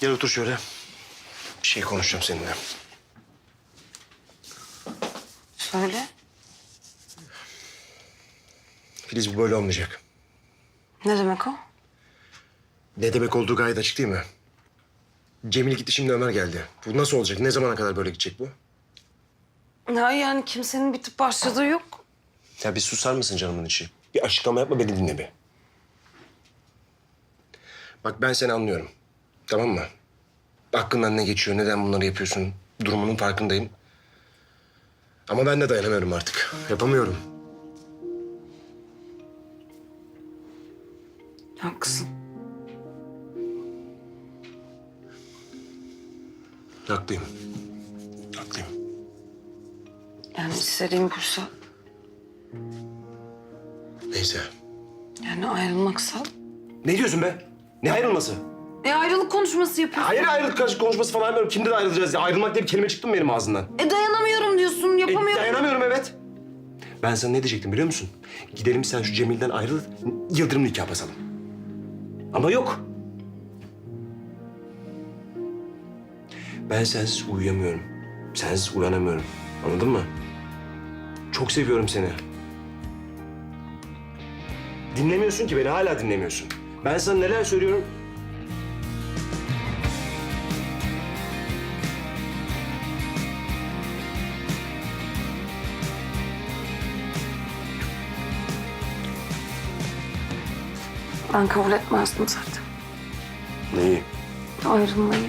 Gel otur şöyle. Bir şey konuşacağım seninle. Söyle. Filiz bu böyle olmayacak. Ne demek o? Ne demek olduğu gayet açık değil mi? Cemil gitti şimdi Ömer geldi. Bu nasıl olacak? Ne zamana kadar böyle gidecek bu? Ya yani kimsenin bitip başladığı yok. Ya bir susar mısın canımın içi? Bir açıklama yapma beni dinle bir. Bak ben seni anlıyorum. Tamam mı? Aklından ne geçiyor, neden bunları yapıyorsun? Durumunun farkındayım. Ama ben de dayanamıyorum artık. Yapamıyorum. Haklısın. Haklıyım. Haklıyım. Yani istediğim buysa. Neyse. Yani ayrılmaksa. Ne diyorsun be? Ne ayrılması? E ayrılık konuşması yapıyorsun. Hayır ayrılık karşı- konuşması falan yapmıyorum. Kimden ayrılacağız ya? Ayrılmak diye bir kelime çıktı mı benim ağzımdan? E dayanamıyorum diyorsun, E, yapamıyorum. dayanamıyorum evet. Ben sana ne diyecektim biliyor musun? Gidelim sen şu Cemil'den ayrıl, yıldırım nikah basalım. Ama yok. Ben sensiz uyuyamıyorum. Sensiz uyanamıyorum. Anladın mı? Çok seviyorum seni. Dinlemiyorsun ki beni, hala dinlemiyorsun. Ben sana neler söylüyorum, Ben kabul etmezdim zaten. neyi? Ayrılmayı.